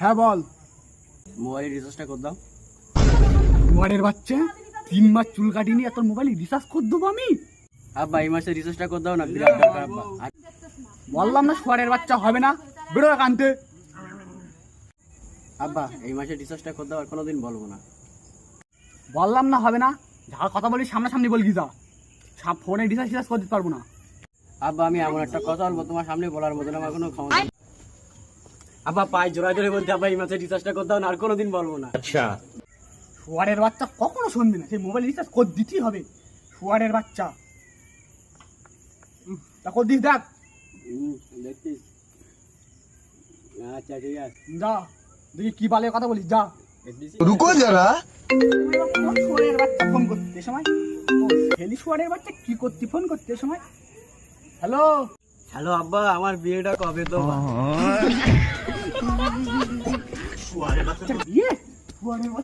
হ্যাঁ বল। মোবাইলের রিচার্জটা করে দাও। ওয়ার্ডের বাচ্চা তিন মাস চুল কাটিনি আর তোর মোবাইল রিচার্জ করে দেবো আমি? আব্বা এই মাসে রিচার্জটা করে দাও না বিরাট দরকার আব্বা। বললাম না সোয়ারের বাচ্চা হবে না। বেরো কানতে আব্বা এই মাসে রিচার্জটা করে দাও আর কোনোদিন বলব না। বললাম না হবে না। যার কথা বলি সামনাসামনি বলবি যা। ফোনে রিচার্জ রিচার্জ করে দিতে পারব না। আব্বা আমি এমন একটা কথা বলব তোমার সামনে বলার মতন আমার কোনো ক্ষমতা নেই। আব্বা পাই জোড়া ধরে বলতে আব্বা এই মাসে রিচার্জটা করতে দাও আর কোনোদিন বলব না। আচ্ছা। শুয়ারের বাচ্চা কখনো শুনবে না। সেই মোবাইল রিচার্জ কর দিতেই হবে। শুয়ারের বাচ্চা। তা কর দিস দেখ। আচ্ছা ঠিক আছে। যা দেখি কি কথা বলিস যা। রুকো যারা। শুয়ারের বাচ্চা ফোন করতে সময়? হেলি শুয়ারের বাচ্চা কি করতে ফোন করতে সময়? হ্যালো হ্যালো আব্বা আমার বিয়েটা কবে তো? বাচ্চা বিয়ে সোয়ারের বাচ্চা